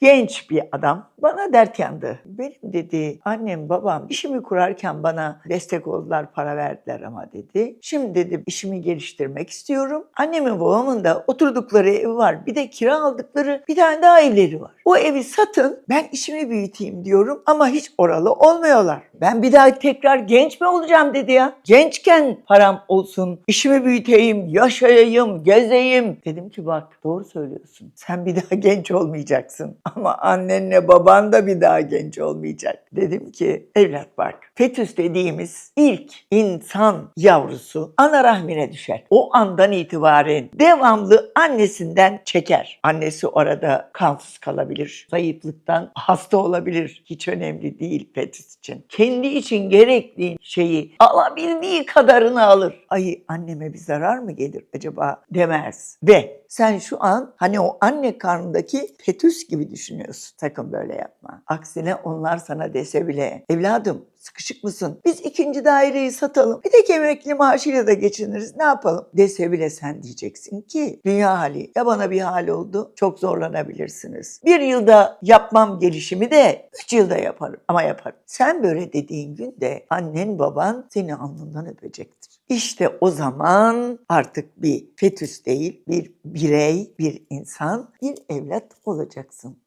genç bir adam bana dert yandı. Benim dedi annem babam işimi kurarken bana destek oldular para verdiler ama dedi. Şimdi dedi işimi geliştirmek istiyorum. Annemin babamın da oturdukları evi var. Bir de kira aldıkları bir tane daha evleri var. O evi satın ben işimi büyüteyim diyorum ama hiç oralı olmuyorlar. Ben bir daha tekrar genç mi olacağım dedi ya. Gençken param olsun, işimi büyüteyim, yaşayayım, gezeyim. Dedim ki bak doğru söylüyorsun. Sen bir daha genç olmayacaksın. Ama annenle baban da bir daha genç olmayacak. Dedim ki evlat bak fetüs dediğimiz ilk insan yavrusu ana rahmine düşer. O andan itibaren devamlı annesinden çeker. Annesi orada kansız kalabilir. Zayıflıktan hasta olabilir. Hiç önemli değil fetüs için. Kendi için gerekli şeyi alabildiği kadarını alır. Ay anneme bir zarar mı gelir acaba demez. Ve sen şu an hani o anne karnındaki fetüs gibi düşünüyorsun. Sakın böyle yapma. Aksine onlar sana dese bile evladım sıkışık mısın? Biz ikinci daireyi satalım. Bir tek emekli maaşıyla da geçiniriz. Ne yapalım? Dese bile sen diyeceksin ki dünya hali. Ya bana bir hal oldu. Çok zorlanabilirsiniz. Bir yılda yapmam gelişimi de üç yılda yaparım. Ama yaparım. Sen böyle dediğin gün de annen baban seni alnından öpecektir. İşte o zaman artık bir fetüs değil, bir birey, bir insan, bir evlat olacaksın.